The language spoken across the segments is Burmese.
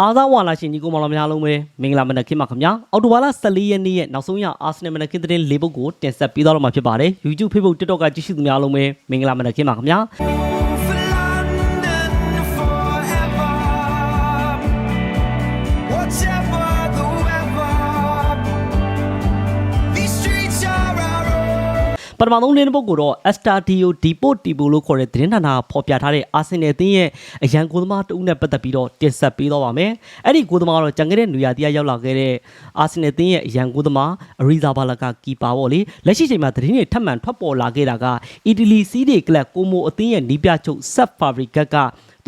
အားသာဝါလာရှင်ကြီးကိုမောင်တော်များလုံးပဲမင်္ဂလာမနက်ခင်းပါခင်ဗျာအော်တိုဘာလ14ရက်နေ့ရဲ့နောက်ဆုံးရအာဆနယ်မနက်ခင်းသတင်း၄ပုဒ်ကိုတင်ဆက်ပေးသွားတော့မှာဖြစ်ပါတယ် YouTube Facebook TikTok ကကြည့်ရှုသူများလုံးပဲမင်္ဂလာမနက်ခင်းပါခင်ဗျာ ပထမဆုံးသတင်းပုဒ်ကိုတော့ Estadio Deportivo လို့ခေါ်တဲ့သတင်းဌာနကဖော်ပြထားတဲ့အာဆင်နယ်အသင်းရဲ့အရန်ကိုသမားတဦးနဲ့ပတ်သက်ပြီးတော့တင်ဆက်ပေးသွားပါမယ်အဲ့ဒီကိုသမားကတော့ကြံခဲ့တဲ့နေရာတရားရောက်လာခဲ့တဲ့အာဆင်နယ်အသင်းရဲ့အရန်ကိုသမားအရီဇာဘာလာကကီပါပေါ့လေလက်ရှိချိန်မှာသတင်းတွေထပ်မံထွက်ပေါ်လာခဲ့တာကအီတလီစီးတွေကလပ်ကိုမိုအသင်းရဲ့နီးပြချုပ်ဆက်ဖာဘရီဂတ်က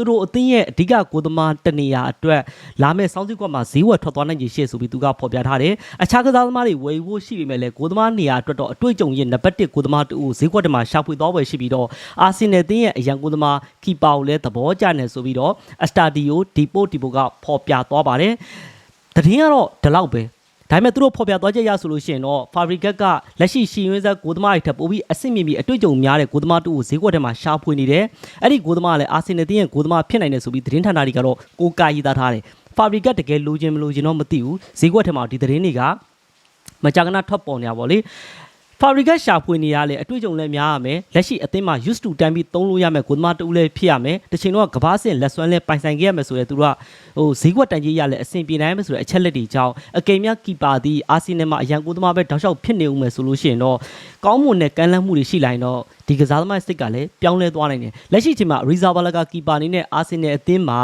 သူတို့အသင်းရဲ့အဓိကကိုသမားတနေရာအတွက်လာမဲ့စောင်းစစ်ကွက်မှာဈေးဝယ်ထွက်သွားနိုင်ခြေရှိဆိုပြီးသူကဖော်ပြထားတယ်။အခြားကစားသမားတွေဝယ်ဖို့ရှိပေမဲ့လည်းကိုသမားနေရာအတွက်တော့အတွေ့အကြုံရဲ့နံပါတ်1ကိုသမားတူဈေးကွက်ထဲမှာရှာဖွေသွားပွဲရှိပြီးတော့အာဆင်နယ်အသင်းရဲ့အရန်ကိုသမားကီပါကိုလည်းသဘောကျနေဆိုပြီးတော့အစတာဒီယိုဒီပိုတီပိုကဖော်ပြသွားပါတယ်။သတင်းကတော့ဒီလောက်ပဲ ဒါပေမဲ့သူတို့ဖော်ပြသွားချက်ရဆိုလို့ရှိရင်တော့ Fabricat ကလက်ရှိရှီယွင်းဆက်ကိုသမားတွေထပ်ပို့ပြီးအဆင့်မြင့်ပြီးအတွေ့အကြုံများတဲ့ကိုသမားတူကိုဈေးကွက်ထဲမှာရှာဖွေနေတယ်။အဲ့ဒီကိုသမားကလည်းအာဆင်နယ်တင်းရဲ့ကိုသမားဖြစ်နိုင်တယ်ဆိုပြီးသတင်းဌာနတွေကတော့ကိုကာရေးသားထားတယ်။ Fabricat တကယ်လိုချင်မလိုချင်တော့မသိဘူး။ဈေးကွက်ထဲမှာဒီသတင်းတွေကမကြာခဏထွက်ပေါ်နေတာပေါ့လေ။ Fabricat ရှာဖွေနေရလေအတွေ့အကြုံလည်းများရမယ်လက်ရှိအသင်းမှာ used to တန်းပြီးသုံးလို့ရမယ်ကိုသမားတူလည်းဖြစ်ရမယ်တစ်ချိန်တော့ကဘာစင်လက်စွမ်းလည်းပိုင်ဆိုင်ခဲ့ရမယ်ဆိုရယ်သူတို့ကဟိုဈေးကွက်တန်ကြီးရလည်းအဆင်ပြေနိုင်မယ်ဆိုတဲ့အချက်လက်တွေကြောင့်အကိမ်မြကီပါသည်အာဆီနယ်မှာအရန်ကိုသမားပဲတောက်လျှောက်ဖြစ်နေဦးမယ်ဆိုလို့ရှိရင်တော့ကောင်းမွန်တဲ့ကမ်းလှမ်းမှုတွေရှိလာရင်တော့ဒီကစားသမားစိတ်ကလည်းပြောင်းလဲသွားနိုင်တယ်လက်ရှိချိန်မှာ Reserve ကကီပါအနေနဲ့အာဆီနယ်အသင်းမှာ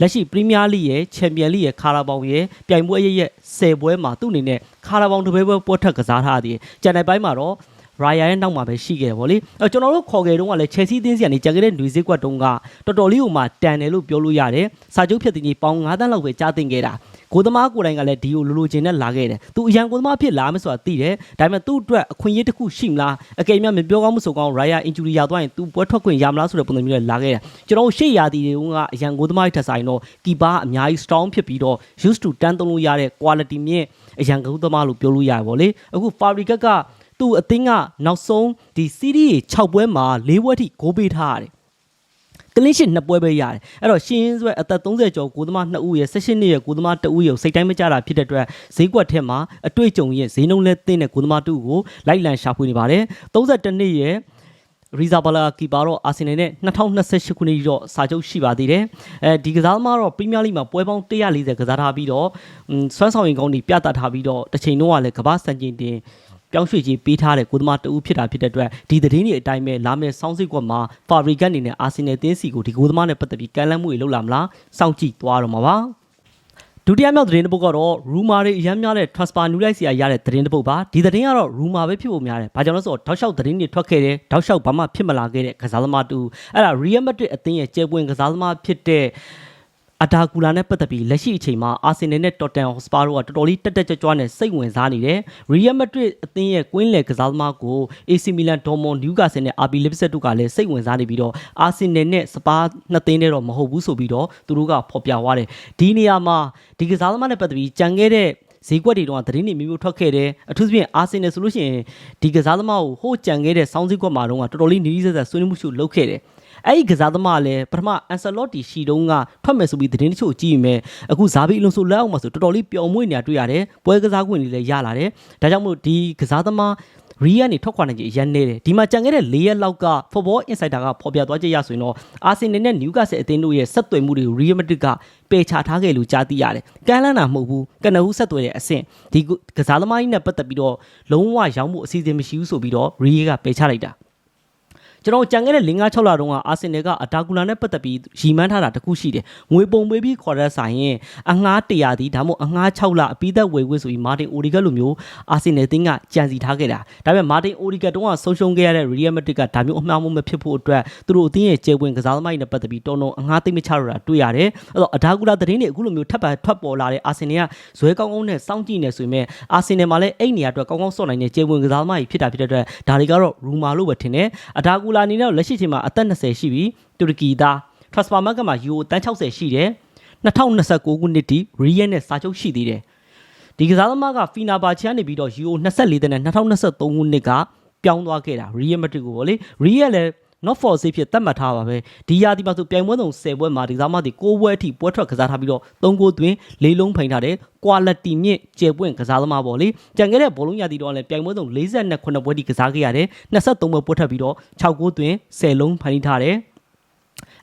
လက်ရှိ Premier League ရဲ့ Champion League ရဲ့ခါရာဘောင်ရဲ့ပြိုင်ပွဲရဲ့ရဲ့10ပွဲမှာသူ့အနေနဲ့ခါရာဘောင်တစ်ပွဲပွဲပွဲထက်ကစားထားသည်ကျန်တဲ့ပိုင်းမှာတော့ရာယာရဲ့နောက်မှာပဲရှိခဲ့တယ်ဗောလေအဲကျွန်တော်တို့ခေါ်ခဲ့တုန်းကလည်း Chelsea အသင်းစီကနေကြံခဲ့တဲ့ຫນွေစည်းကွက်တုန်းကတော်တော်လေးဟိုမှာတန်တယ်လို့ပြောလို့ရတယ်စာချုပ်ဖြတ်တင်ကြီးပေါင်း9တန်းလောက်ပဲကြားတင်ခဲ့တာကိုသမားကိုယ်တိုင်ကလည်းဒီကိုလိုလိုချင်နဲ့လာခဲ့တယ်သူအရန်ကိုသမားဖြစ်လာမယ်ဆိုတာသိတယ်ဒါပေမဲ့သူ့အတွက်အခွင့်အရေးတစ်ခုရှိမလားအကယ်၍မပြောကောင်းမဆိုကောင်းရာယာ injury ရသွားရင်သူပွဲထွက်ခွင့်ရမလားဆိုတဲ့ပုံစံမျိုးနဲ့လာခဲ့တယ်ကျွန်တော်တို့ရှေ့ရာသီတွေကအရန်ကိုသမားတွေထက်ဆိုင်တော့ကီပါအများကြီး strong ဖြစ်ပြီးတော့ used to တန်းသုံးလို့ရတဲ့ quality မြင့်အရန်ကိုသမားလို့ပြောလို့ရတယ်ဗောလေအခု Fabricat က သူ့အသင်းကနောက်ဆုံးဒီစီးရီး6ပွဲမှာ၄ပွဲထိဂိုးပေးထားရတယ်ကလင်းရှစ်နှစ်ပွဲပဲရတယ်အဲ့တော့ရှင်းရင်ဆွဲအသက်30ကျော်ကိုသမား2ဦးရဲ့16နှစ်ရဲ့ကိုသမား2ဦးရဲ့စိတ်တိုင်းမကြတာဖြစ်တဲ့အတွက်ဈေးကွက်ထဲမှာအတွေ့အကြုံရဲ့ဈေးနှုန်းလဲသင်းတဲ့ကိုသမား2ဦးကိုလိုက်လံရှာဖွေနေပါတယ်32နှစ်ရဲ့ရီဇာဘလာကီပါတော့အာဆင်နယ်နဲ့2028ခုနှစ်တော့စာချုပ်ရှိပါသေးတယ်။အဲဒီကစားသမားတော့ပရီးမီးယားလိမှာပွဲပေါင်း140ကစားထားပြီးတော့음စွမ်းဆောင်ရင်ကောင်းတွေပြသထားပြီးတော့တစ်ချိန်လုံးကလည်းကမ္ဘာစံချိန်တင် ပြောင်းရွှေ့ကြီးပေးထားတဲ့ကိုသမားတဦးဖြစ်တာဖြစ်တဲ့အတွက်ဒီသတင်းတွေအတိုင်းပဲလာမယ့်ဆောင်းစိတ်ကွက်မှာဖာဘရီဂတ်အနေနဲ့အာဆင်နယ်တင်းစီကိုဒီကိုသမားနဲ့ပတ်သက်ပြီးကမ်းလှမ်းမှုတွေလုပ်လာမလားစောင့်ကြည့်သွားတော့မှာပါဒုတိယမြောက်သတင်းတစ်ပုဒ်ကတော့ rumor တွေအများများတဲ့ transfer new light စီရတဲ့သတင်းတစ်ပုဒ်ပါဒီသတင်းကတော့ rumor ပဲဖြစ်ဖို့များတယ်။ဘာကြောင့်လဲဆိုတော့တောက်လျှောက်သတင်းတွေထွက်ခဲ့တယ်။တောက်လျှောက်ဘာမှဖြစ်မလာခဲ့တဲ့ကစားသမားတူအဲ့ဒါ Real Madrid အသင်းရဲ့ကျဲပွင့်ကစားသမားဖြစ်တဲ့ အတာကူလာနဲ့ပတ်သက်ပြီးလက်ရှိအချိန်မှာအာဆင်နယ်နဲ့တော်တန်ဟော့စပါတို့ကတော်တော်လေးတက်တက်ကြွကြွနဲ့စိတ်ဝင်စားနေတယ်။ရီယယ်မက်ဒရစ်အသင်းရဲ့ကွင်းလယ်ကစားသမားကို AC Milan, Dortmund, Newcastle နဲ့ RB Leipzig တို့ကလည်းစိတ်ဝင်စားနေပြီးတော့အာဆင်နယ်နဲ့စပါနှစ်သင်းနဲ့တော့မဟုတ်ဘူးဆိုပြီးတော့သူတို့ကဖော်ပြသွားတယ်။ဒီနေရာမှာဒီကစားသမားနဲ့ပတ်သက်ပြီးကြံခဲ့တဲ့ဈေးကွက်တွေတော့သတင်းတွေမျိုးမျိုးထွက်ခဲ့တယ်အထူးသဖြင့်အာဆင်နယ်ဆိုလို့ရှိရင်ဒီကစားသမားကိုဟိုးကြံခဲ့တဲ့စောင်းဈေးကွက်မှာတော့တော်တော်လေးနီးနီးဆက်ဆက်ဆွေးနွေးမှုရှုလုပ်ခဲ့တယ် အဲ့ဒီကစားသမားလည်းပထမအန်ဆယ်လော့တီရှိတုန်းကထွက်မယ်ဆိုပြီးသတင်းတချို့ကြည့်ရင်အခုဇာဘီအလွန်ဆိုလက်အောက်မှာဆိုတော်တော်လေးပျော်မွေ့နေတာတွေ့ရတယ်ပွဲကစားခွင့်တွေလည်းရလာတယ်ဒါကြောင့်မို့ဒီကစားသမားရီယန်နေထွက်ခွာနိုင်ခြင်းအရန်နေတယ်ဒီမှာကြံခဲ့တဲ့၄ရက်လောက်က Football Insider ကဖော်ပြသွားကြရဆိုရင်တော့အာဆင်နယ်နဲ့နျူကာဆယ်အသင်းတို့ရဲ့ဆက်သွယ်မှုတွေကို Real Madrid ကပယ်ချထားခဲ့လို့ကြားသိရတယ်။ကမ်းလှမ်းတာမဟုတ်ဘူး။ကနဦးဆက်သွယ်တဲ့အဆင့်ဒီကစားသမားကြီးနဲ့ပတ်သက်ပြီးတော့လုံးဝရောင်းဖို့အစီအစဉ်မရှိဘူးဆိုပြီးတော့ Real ကပယ်ချလိုက်တာ။ ကျွန်တော်ကြံခဲ့တဲ့5 6လတုန်းကအာဆင်နယ်ကအတာကူလာနဲ့ပတ်သက်ပြီးရီမန်းထားတာတခုရှိတယ်ငွေပုံပေးပြီးခေါ်တဲ့ဆိုင်ရင်အငှား100ဒီဒါမှမဟုတ်အငှား6လအပြီးသက်ဝယ်ခွင့်ဆိုပြီးမာတင်အိုဒီဂတ်လိုမျိုးအာဆင်နယ်တင်းကကြံစီထားခဲ့တာဒါပေမဲ့မာတင်အိုဒီဂတ်တုန်းကဆုံးရှုံးခဲ့ရတဲ့ရီယယ်မက်ဒရစ်ကဒါမျိုးအမှားမှုမဖြစ်ဖို့အတွက်သူတို့အသင်းရဲ့ကျေပွင့်ကစားသမားတွေနဲ့ပတ်သက်ပြီးတုံတုံအငှားသိမ့်မချတော့တာတွေ့ရတယ်အဲ့တော့အတာကူလာသတင်းတွေအခုလိုမျိုးထပ်ပါထွက်ပေါ်လာတဲ့အာဆင်နယ်ကဇွဲကောင်းကောင်းနဲ့စောင့်ကြည့်နေဆိုရင်အာဆင်နယ်မှာလည်းအဲ့နေရာအတွက်ကောင်းကောင်းစော့နိုင်တဲ့ကျေပွင့်ကစားသမားတွေဖြစ်တာဖြစ်တဲ့အတွက်ဒါတွေကတော့ရူမာလို့ပဲထင်တယ်အတာကူလာအနေနဲ့လက်ရှိချိန်မှာအသက်20ရှိပြီတူရကီသား transfer market မှာယူတန်း60ရှိတယ်2029ခုနှစ်ထိရီယယ်နဲ့စာချုပ်ရှိသေးတယ်ဒီကစားသမားကဖီနာဘာချန်နေပြီးတော့ယူ24တန်းနဲ့2023ခုနှစ်ကပြောင်းသွားခဲ့တာရီယယ်မက်ဒရစ်ကိုဗောလေရီယယ်လည်း not for sale ဖြစ်သတ်မှတ်ထားပါပဲဒီရာဒီမှာဆိုပြိုင်ပွဲစုံ10ပွဲမှာဒီကစားမတွေ6ပွဲအထိပွဲထွက်ကစားထားပြီးတော့3ဂိုးသွင်း၄လုံးဖိန်ထားတယ် quality မြင့်ကျေပွင့်ကစားသမားပေါ့လေကြံခဲ့တဲ့ဘောလုံးရာသီတော့လည်းပြိုင်ပွဲစုံ49ပွဲထိကစားခဲ့ရတယ်23ပွဲပွဲထွက်ပြီးတော့6ဂိုးသွင်း10လုံးဖိန်ထားတယ်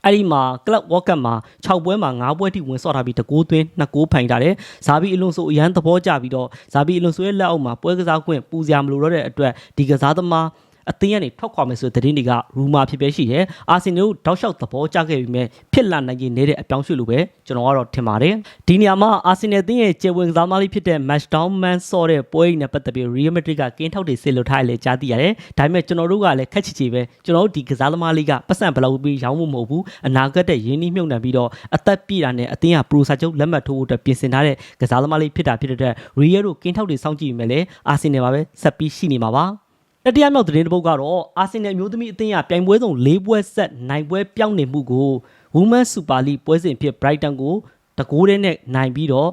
အဲ့ဒီမှာ club world cup မှာ6ပွဲမှာ9ပွဲထိဝင်ဆော့ထားပြီးတကူသွင်း2ကူဖိုင်ထားတယ်ဇာဘီအလွန်ဆိုအရန်သဘောကျပြီးတော့ဇာဘီအလွန်ဆိုရဲ့လက်အောက်မှာပွဲကစားခွင့်ပူစရာမလိုတော့တဲ့အတွက်ဒီကစားသမား အသင်းကနေထွက်ခွာမယ်ဆိုတဲ့သတင်းတွေကရူမာဖြစ်ပဲရှိတယ်။အာဆင်နယ်တို့တောက်လျှောက်သဘောကျခဲ့ပြီးမြဲဖြစ်လာနိုင်ရင်နေတဲ့အပြောင်းရွှေ့လိုပဲကျွန်တော်ကတော့ထင်ပါတယ်။ဒီနေရာမှာအာဆင်နယ်အသင်းရဲ့ကျေဝင်ကစားသမားလေးဖြစ်တဲ့ match down man ဆော့တဲ့ပွဲအိမ်နဲ့ပတ်သက်ပြီး Real Madrid ကကင်းထောက်တွေစစ်လို့ထားရလေကြားသိရတယ်။ဒါပေမဲ့ကျွန်တော်တို့ကလည်းခက်ချီချီပဲကျွန်တော်တို့ဒီကစားသမားလေးကပတ်စံဘယ်လောက်ပြီးရောင်းဖို့မဟုတ်ဘူး။အနာဂတ်တဲ့ရင်းနှီးမြှုပ်နှံပြီးတော့အသက်ပြည့်တာနဲ့အသင်းကပရိုစာချုပ်လက်မှတ်ထိုးဖို့အတွက်ပြင်ဆင်ထားတဲ့ကစားသမားလေးဖြစ်တာဖြစ်တဲ့အတွက် Real တို့ကင်းထောက်တွေစောင့်ကြည့်မယ်လေအာဆင်နယ်မှာပဲဆက်ပြီးရှိနေမှာပါ။ တတိယမြောက်သတင်းတစ်ပုဒ်ကတော့အာဆင်နယ်မျိုးသမီးအသင်းကပြိုင်ပွဲစုံ၄ပွဲဆက်နိုင်ပွဲပြောင်းနေမှုကို Women Super League ပွဲစဉ်ဖြစ် Brighton ကိုတကိုးတည်းနဲ့နိုင်ပြီးတော့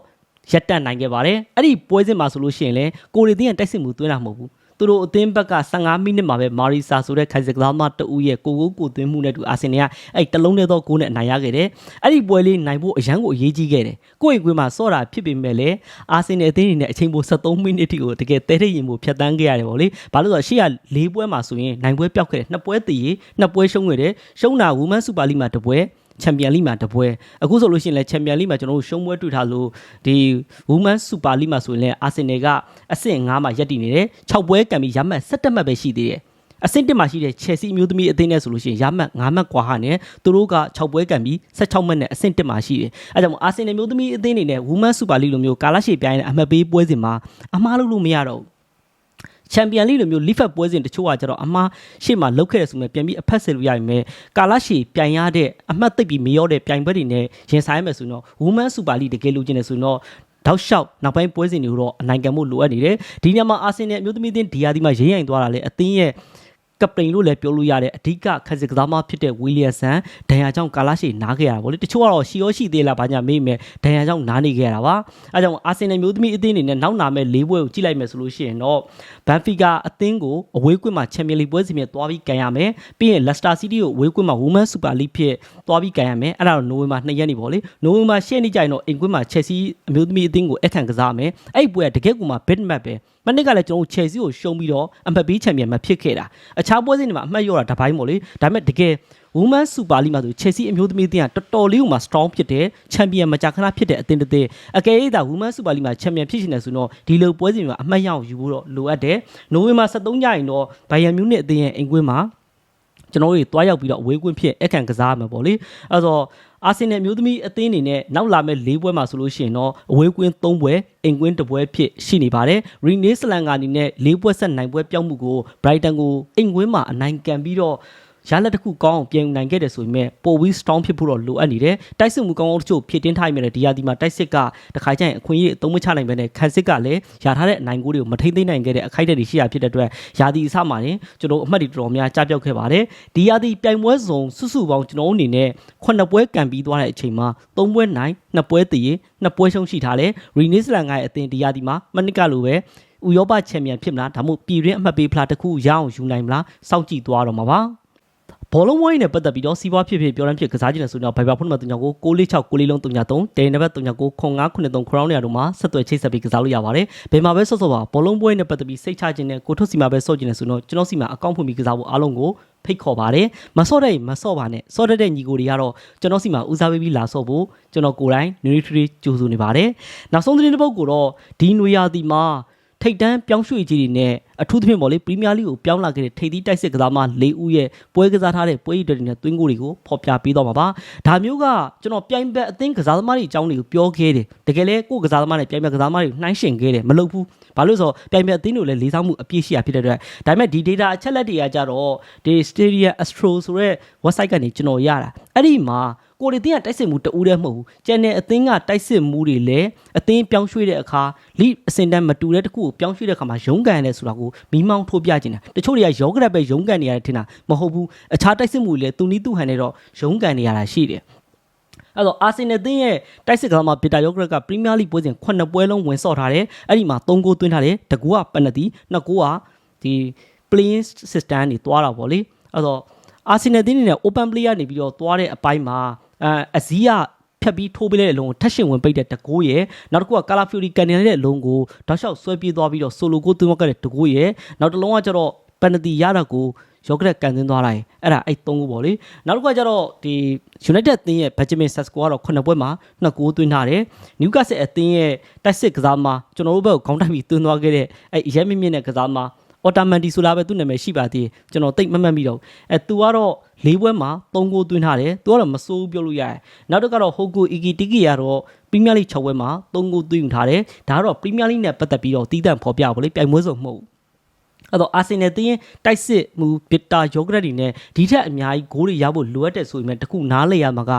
ရပ်တန့်နိုင်ခဲ့ပါတယ်။အဲ့ဒီပွဲစဉ်မှာဆိုလို့ရှိရင်လည်းကိုရီတင်းကတိုက်စစ်မှုသွင်းတာမဟုတ်ဘူး။ သူတို့အသင်းဘက်က15မိနစ်မှာပဲမာရီဆာဆိုတဲ့ခိုင်စကစားမတအူးရဲ့ကိုကိုကိုသွင်းမှုနဲ့တူအာဆင်နယ်ကအဲ့တလုံးနဲ့တော့ကိုနဲ့အနိုင်ရခဲ့တယ်။အဲ့ဒီပွဲလေးနိုင်ဖို့အရန်ကိုအရေးကြီးခဲ့တယ်။ကိုယ့်အိမ်ကွင်းမှာစော့တာဖြစ်ပေမဲ့လည်းအာဆင်နယ်အသင်းအနေနဲ့အချိန်ပို73မိနစ်ထိကိုတကယ်တဲတဲ့ရင်ပိုဖြတ်တန်းခဲ့ရတယ်ဗောလေ။ဘာလို့လဲဆိုတော့ရှေ့က၄ပွဲမှာဆိုရင်နိုင်ပွဲပျောက်ခဲ့တယ်။နှစ်ပွဲတည်ရင်နှစ်ပွဲရှုံးခဲ့တယ်။ရှုံးတာ Women Super League မှာတစ်ပွဲ ချန်ပီယံလိမှာတပွဲအခုဆိုလို့ရှိရင်လည်းချန်ပီယံလိမှာကျွန်တော်တို့ရှုံးပွဲတွေ့ထားလို့ဒီ Women Super League မှာဆိုရင်လည်းအာဆင်နယ်ကအဆင့်5မှာရပ်တည်နေတယ်6ပွဲကန်ပြီးရမှတ်7မှတ်ပဲရှိသေးတယ်အဆင့်1မှာရှိတဲ့ Chelsea အမျိုးသမီးအသင်းနဲ့ဆိုလို့ရှိရင်ရမှတ်9မှတ်ကွာဟာနဲ့သူတို့က6ပွဲကန်ပြီး16မှတ်နဲ့အဆင့်1မှာရှိတယ်အဲကြောင့်အာဆင်နယ်မျိုးသမီးအသင်းတွေနဲ့ Women Super League လိုမျိုးကာလရှည်ပြိုင်တဲ့အမှတ်ပေးပွဲစဉ်မှာအမှားလုပ်လို့မရတော့ဘူး ချန်ပီယံလိလိုမျိုးလီဖက်ပွဲစဉ်တချို့ကကျတော့အမှားရှေ့မှာလောက်ခဲ့ရဆိုမှပြန်ပြီးအဖက်ဆယ်လို့ရပြီမဲ့ကာလာရှီပြိုင်ရတဲ့အမှတ်သိပ်ပြီးမရောတဲ့ပြိုင်ပွဲတွေနဲ့ရင်ဆိုင်ရမယ်ဆိုတော့ Women Super League တကယ်လို့ကျင်နေဆိုတော့တောက်လျှောက်နောက်ပိုင်းပွဲစဉ်တွေကိုတော့အနိုင်ခံမှုလိုအပ်နေတယ်ဒီညမှာအာဆင်နယ်အမျိုးသမီးအသင်းဒီယာဒီမှာရိမ့်ရိုင်သွားတာလေအသင်းရဲ့ ကပတိန်လို့လည်းပြောလို့ရတဲ့အဓိကခက်စစ်ကစားမဖြစ်တဲ့ဝီလီယမ်ဆန်ဒန်ယာကြောင့်ကာလာရှီနားခဲ့ရတာဗောလေတချို့ကတော့ရှီရောရှိသေးလားဘာညာမေးမယ်ဒန်ယာကြောင့်နားနေခဲ့ရတာပါအဲကြောင့်အာဆင်နယ်မျိုးသမီးအသင်းအနေနဲ့နောက်နာမဲ့၄ပွဲကိုကြည့်လိုက်မယ်ဆိုလို့ရှိရင်တော့ဘန်ဖီကာအသင်းကိုအဝေးကွင်းမှာချန်ပီယံလိပွဲစဉ်မြဲသွားပြီးကန်ရမယ်ပြီးရင်လက်စတာစီးတီးကိုအဝေးကွင်းမှာ Women Super League ဖြစ်သွားပြီးကန်ရမယ်အဲ့ဒါတော့နိုဝင်ဘာ2ရက်နေ့ပေါ့လေနိုဝင်ဘာ10ရက်နေ့ကျရင်တော့အိမ်ကွင်းမှာ Chelsea အမျိုးသမီးအသင်းကိုအခန့်ကစားမယ်အဲ့ဒီပွဲကတကယ်ကိုမှ big match ပဲမနစ်ကလည်းကျွန်တော်တို့ Chelsea ကိုရှုံးပြီးတော့အမှတ်ပေးချန်ပီယံမဖြစ်ခဲ့တာအခြားပွဲစဉ်တွေမှာအမှတ်ရောတာတစ်ပိုင်းပေါ့လေဒါပေမဲ့တကယ် Women Super League မှာဆို Chelsea အမျိုးသမီးအသင်းကတော်တော်လေးကိုမှ strong ဖြစ်တဲ့ချန်ပီယံမကြာခဏဖြစ်တဲ့အသင်းတစ်သင်းအကယ်၍သာ Women Super League မှာချန်ပီယံဖြစ်ရှင်နေဆိုတော့ဒီလိုပွဲစဉ်တွေမှာအမှတ်ရအောင်ယူဖို့တော့လိုအပ်တယ်နိုဝင်ဘာ23ညရင်တော့ဘိုင်ယန်မြူးနစ်အသင်းရဲ့အိမ်ကွင်းမှာကျွန်တော်တို့တွားရောက်ပြီးတော့အဝေးကွင်းဖြစ်အခန့်ကစားမှာပေါ့လေအဲဆို အာဆင်နယ်မျိုးသမီးအသင်းအနေနဲ့နောက်လာမဲ့၄ပွဲမှာဆိုလို့ရှိရင်တော့အဝေးကွင်း၃ပွဲအိမ်ကွင်းတစ်ပွဲဖြစ်ရှိနေပါတယ်ရီနေစလန်ကအနေနဲ့၄ပွဲဆက်နိုင်ပွဲပြောင်းမှုကိုဘရိုက်တန်ကိုအိမ်ကွင်းမှာအနိုင်ကန်ပြီးတော့ ရလက်တစ်ခုကောင်းအောင်ပြင်နိုင်ခဲ့တယ်ဆိုပေမဲ့ပိုဝီ strong ဖြစ်ဖို့တော့လိုအပ်နေတယ်တိုက်စစ်မှုကောင်းကောင်းတချို့ဖြစ်တင်းထားရမယ်ဒီယာဒီမှာတိုက်စစ်ကတခါကျရင်အခွင့်အရေးအသုံးမချနိုင်ပဲနဲ့ခန်းစစ်ကလည်းရထားတဲ့အနိုင်ကိုတွေကိုမထိမ့်သိမ့်နိုင်ခဲ့တဲ့အခိုက်အတန့်တွေရှိရဖြစ်တဲ့အတွက်ယာဒီအစမှာရင်ကျွန်တော်အမှတ်တွေတော်တော်များကြားပြောက်ခဲ့ပါတယ်ဒီယာဒီပြိုင်ပွဲစုံစုစုပေါင်းကျွန်တော်အနေနဲ့ခုနှစ်ပွဲကန်ပြီးသွားတဲ့အချိန်မှာသုံးပွဲနိုင်နှစ်ပွဲတည်နှစ်ပွဲရှုံးရှိထားတယ်ရီနီစလန်ကရဲ့အသင်းဒီယာဒီမှာမနစ်ကလိုပဲဥရောပချန်ပီယံဖြစ်မလားဒါမှမဟုတ်ပြည်တွင်းအမှတ်ပေးဖလားတစ်ခုရအောင်ယူနိုင်မလားစောင့်ကြည့်သွားတော့မှာပါ ဘောလုံးဝိုင်းနဲ့ပတ်သက်ပြီးတော့စီးပွားဖြစ်ဖြစ်ပြောရမ်းဖြစ်ကစားကြည့်နေဆိုတော့ဘိုင်ဘာဖုန်းနံပါတ်39ကို646 6လေးလုံး39တဲနံပါတ်39ကို0993 crown နေရာတို့မှာဆက်သွယ်ချိတ်ဆက်ပြီးကစားလို့ရပါတယ်။ဘယ်မှာပဲဆော့ဆော့ပါဘောလုံးပွဲနဲ့ပတ်သက်ပြီးစိတ်ချခြင်းနဲ့ကိုထုတ်စီမှာပဲဆော့ခြင်းနဲ့ဆိုတော့ကျွန်တော်စီမှာအကောင့်ဖွင့်ပြီးကစားဖို့အားလုံးကိုဖိတ်ခေါ်ပါတယ်။မဆော့တဲ့မဆော့ပါနဲ့။ဆော့တတ်တဲ့ညီကိုတွေကတော့ကျွန်တော်စီမှာဦးစားပေးပြီးလာဆော့ဖို့ကျွန်တော်ကိုယ်တိုင် nutritory ကြိုးစုနေပါတယ်။နောက်ဆုံးသတင်းတစ်ပုဒ်ကိုတော့ဒီနွေရာသီမှာထိတ်တန်းပြောင်းရွှေ့ကြီးတွေနဲ့အထူးသဖြင့်ပေါ့လေပရီးမီးယားလိကိုပြောင်းလာခဲ့တဲ့ထိပ်သီးတိုက်စစ်ကစားမ၄ဦးရဲ့ပွဲကစားထားတဲ့ပွဲရည်တွေနဲ့သွင်းကိုတွေကိုဖော်ပြပေးတော့မှာပါဒါမျိုးကကျွန်တော်ပြိုင်ဘက်အသင်းကစားသမားတွေအကြောင်းတွေကိုပြောခဲ့တယ်တကယ်လဲကိုယ်ကစားသမားတွေပြိုင်ဘက်ကစားသမားတွေနှိုင်းရှင်ခဲ့တယ်မလုပ်ဘူးဘာလို့ဆိုတော့ပြိုင်ဘက်အသင်းတွေလည်းလေးစားမှုအပြည့်ရှိရဖြစ်တဲ့အတွက်ဒါပေမဲ့ဒီ data အချက်လက်တွေကကြတော့ဒီ Stadia Astro ဆိုတဲ့ website ကနေကျွန်တော်ရတာအဲ့ဒီမှာကိုရီတင်းကတိုက်စစ်မှုတူးတဲ့မဟုတ်ဘူးကျန်တဲ့အသင်းကတိုက်စစ်မှုတွေလည်းအသင်းပြောင်းရွှေ့တဲ့အခါလိအစင်တန်းမတူတဲ့တခုကိုပြောင်းရွှေ့တဲ့အခါမှာရုံးကန်ရတယ်ဆိုတာကိုမိမောင်းထိုးပြချင်တာတချို့တွေကယောဂရက်ပဲရုံးကန်နေရတယ်ထင်တာမဟုတ်ဘူးအခြားတိုက်စစ်မှုတွေလည်းသူနီးသူဟန်နေတော့ရုံးကန်နေရတာရှိတယ်အဲ့တော့အာဆင်နယ်တင်းရဲ့တိုက်စစ်ကစားမဗီတာယောဂရက်ကပရီးမီးယားလိပွဲစဉ်9ပွဲလုံးဝင်ဆော့ထားတယ်အဲ့ဒီမှာ3ဂိုးသွင်းထားတယ်တကူကပနတီ2ဂိုးကဒီ playing system တွေတွားတာပေါ့လေအဲ့တော့အာဆင်နယ်တင်းနေနဲ့ open play ကနေပြီးတော့သွားတဲ့အပိုင်းမှာအဲအစည်းက ဖြတ်ပြီးထိုးပေးတဲ့အလုံးကိုထက်ရှင်ဝင်ပိတ်တဲ့တကိုးရယ်နောက်တစ်ခုက Color Fury ကန်နေတဲ့အလုံးကိုတောက်လျှောက်ဆွဲပြေးသွားပြီးတော့ solo ကိုသွင်းခဲ့တဲ့တကိုးရယ်နောက်တစ်လုံးကကျတော့ penalty ရတာကိုရော့ကရက်ကန်သွင်းသွားလိုက်အဲ့ဒါအဲ့သုံးခုပေါ့လေနောက်တစ်ခုကကျတော့ဒီ United အသင်းရဲ့ Benjamin Sesko ကတော့ခုနှစ်ပွဲမှာနှစ်ဂိုးသွင်းထားတယ် Newcastle အသင်းရဲ့တိုက်စစ်ကစားမှာကျွန်တော်တို့ဘက်ကိုခေါင်းတိုက်ပြီးသွင်းသွားခဲ့တဲ့အဲ့ရဲမြင့်မြင့်တဲ့ကစားမှာ အော်တာမန်တီဆိုလာပဲသူ့နာမည်ရှိပါသေးတယ်ကျွန်တော်တိတ်မမှတ်မိတော့ဘူးအဲသူကတော့၄ပွဲမှာ၃ဂိုးသွင်းထားတယ်သူကတော့မစိုးဘူးပြောလို့ရတယ်နောက်တစ်ကတော့ဟိုကိုအီဂီတီကီကတော့ပရီးမီးယားလိ6ပွဲမှာ၃ဂိုးသွင်းယူထားတယ်ဒါကတော့ပရီးမီးယားလိနဲ့ပတ်သက်ပြီးတော့တီးတန့်ဖော်ပြပါလေပြိုင်ပွဲစုံမဟုတ်ဘူး အဲ့တော့အာဆင်နယ်တင်းတိုက်စစ်မူဗစ်တာယောဂရက်တွေနဲ့ဒီထက်အများကြီးဂိုးတွေရဖို့လိုအပ်တယ်ဆိုရင်လည်းတခုနားလေရမှာက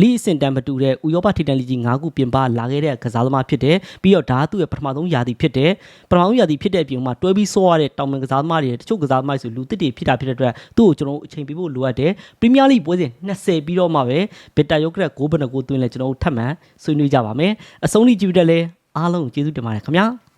လိအဆင့်တန်းမတူတဲ့ဥရောပထိပ်တန်းလီကြီး၅ခုပြင်ပလာခဲ့တဲ့ကစားသမားဖြစ်တယ်ပြီးတော့ဒါကသူ့ရဲ့ပထမဆုံးယာတီဖြစ်တယ်ပထမဆုံးယာတီဖြစ်တဲ့အပြင်မှာတွဲပြီးဆော့ရတဲ့တောင်ပန်ကစားသမားတွေတချို့ကစားသမားတွေဆိုလူတစ်တွေဖြစ်တာဖြစ်တဲ့အတွက်သူ့ကိုကျွန်တော်တို့အချိန်ပေးဖို့လိုအပ်တယ်ပရီးမီးယားလိပွဲစဉ်20ပြီးတော့မှပဲဗစ်တာယောဂရက်ဂိုးဘယ်နှဂိုးသွင်းလဲကျွန်တော်တို့ထပ်မံဆွေးနွေးကြပါမယ်အဆုံးထိကြည့်ပြီးတဲ့လဲအားလုံးကျေးဇူးတင်ပါတယ်ခင်ဗျာ